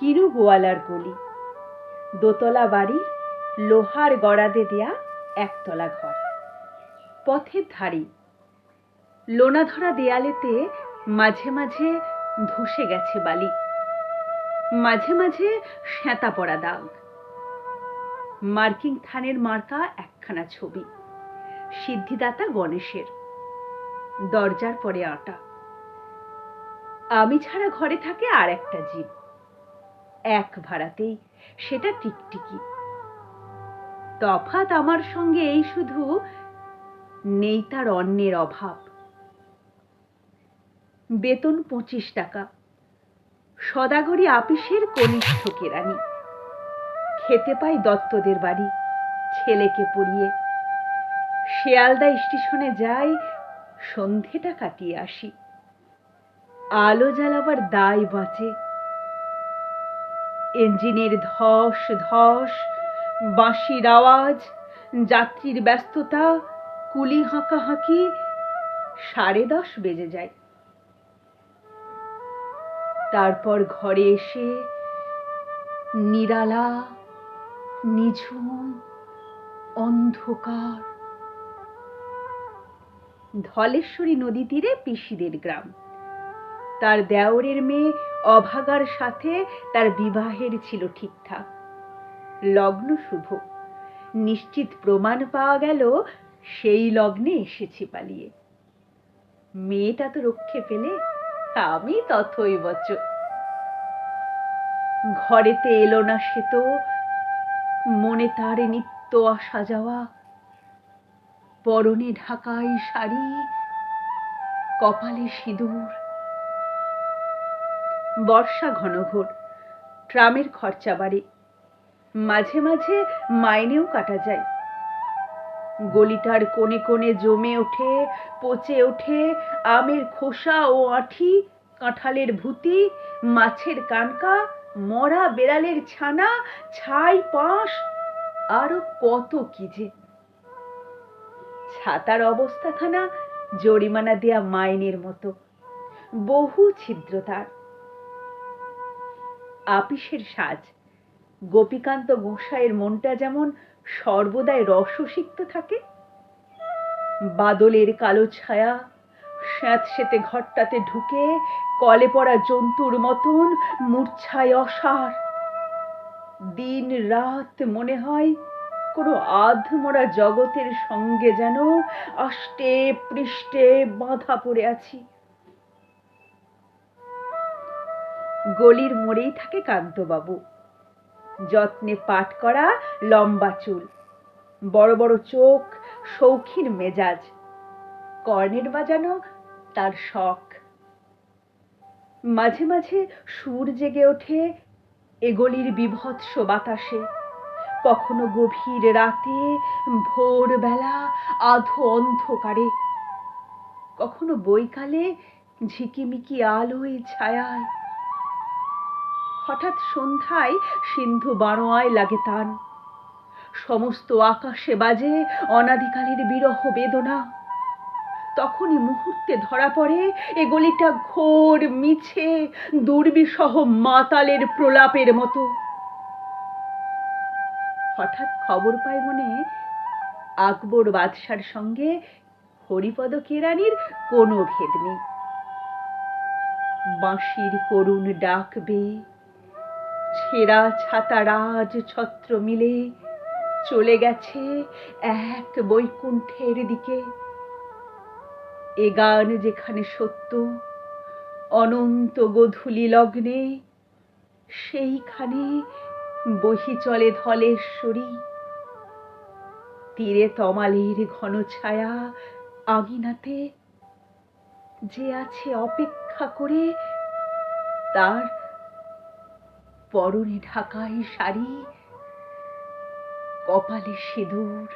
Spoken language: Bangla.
কিরু গোয়ালার গলি। দোতলা বাড়ি লোহার গড়াদে দেয়া একতলা ঘর। পথের ধারে লোনাধরা দেয়ালেতে মাঝে মাঝে ধসে গেছে বালি। মাঝে মাঝে শ্যাঁতা পড়া দাগ। মার্কিং থানের মার্কা একখানা ছবি। সিদ্ধিদাতা গণেশের। দরজার পরে আটা। আমি ছাড়া ঘরে থাকে আর একটা জীব। এক ভাড়াতেই সেটা টিকটিকি। তফাৎ আমার সঙ্গে এই শুধু নেই তার অন্যের অভাব। বেতন পঁচিশ টাকা। সদাগরি আপিসের কনিষ্ঠ কেরানি খেতে পাই দত্তদের বাড়ি, ছেলেকে পড়িয়ে। শিয়ালদা স্টেশনে যাই, সন্ধেটা কাটিয়ে আসি। আলো জ্বালাবার দায় বাঁচে ইঞ্জিনের ধস ধস, বাঁশির আওয়াজ, যাত্রীর ব্যস্ততা, কুলি হাঁকাহাঁকি, সাড়ে দশ বেজে যায়। তারপর ঘরে এসে নিরালা, নিঝুম, অন্ধকার। ধলেশ্বরী নদী তীরে পিসিদের গ্রাম। তার দেওরের মেয়ে অভাগার সাথে তার বিবাহের ছিল ঠিকঠাক। লগ্ন শুভ। নিশ্চিত প্রমাণ পাওয়া গেল, সেই লগ্নে এসেছি পালিয়ে। মেয়েটা তো রক্ষে পেলে, আমি তথই বচ ঘরেতে এলো না সে তো, মনে তার নিত্য আসা যাওয়া। পরনে ঢাকাই শাড়ি, কপালে সিঁদুর বর্ষা ঘনঘোর, ট্রামের খরচা বাড়ে। মাঝে মাঝে মাইনেও কাটা যায়। গলিটার কোণে কোণে জমে ওঠে, পচে ওঠে আমের খোসা ও আঠি, কাঁঠালের ভুতি, মাছের কানকা, মরা বেড়ালের ছানা, ছাই, পাঁশ, আরও কত কি যে। ছাতার অবস্থাখানা জরিমানা দেয়া মাইনের মতো। বহু ছিদ্র তার। আপিসের সাজ। গোপীকান্ত গোসাইয়ের মনটা যেমন সর্বদাই রসসিক্ত থাকে, বাদলের কালো ছায়া স্যাঁতসেতে ঘরটাতে ঢুকে কলে পড়া জন্তুর মতন মূর্ছায় অসার। দিন রাত মনে হয় কোনো আধমরা জগতের সঙ্গে যেন আষ্টে পৃষ্ঠে বাঁধা পড়ে আছি। গলির মোড়েই থাকে কান্তবাবু। যত্নে পাট করা লম্বা চুল, বড় বড় চোখ, শৌখিন মেজাজ কর্নেট বাজানো তার শখ। মাঝে মাঝে সুর জেগে ওঠে এগলির বিভৎস বাতাসে। কখনো গভীর রাতে, ভোরবেলা, আধো অন্ধকারে। কখনো বৈকালে ঝিকিমিকি আলোয় ছায়ায় হঠাৎ সন্ধ্যায় সিন্ধু বারোয়ায় লাগে তান। সমস্ত আকাশে বাজে অনাদিকালের বিরহ বেদনা। তখনই মুহূর্তে ধরা পড়ে এ গলিটা ঘোর, মিছে দুর্বিসহ মাতালের প্রলাপের মতো। হঠাৎ খবর পায় মনে আকবর বাদশার সঙ্গে হরিপদ কেরানির কোনো ভেদ নেই। বাঁশির করুণ ডাকবে ছেঁড়া ছাতা রাজ ছত্র মিলে চলে গেছে এক বৈকুণ্ঠের দিকে। এ গান যেখানে সত্য, অনন্ত গধূলি লগ্নে, সেইখানে বহি চলে ধলেশ্বরী। তীরে তমালের ঘন ছায়া আমিনাতে যে আছে অপেক্ষা করে, তার পরনে ঢাকাই শাড়ি কপালে সিঁদুর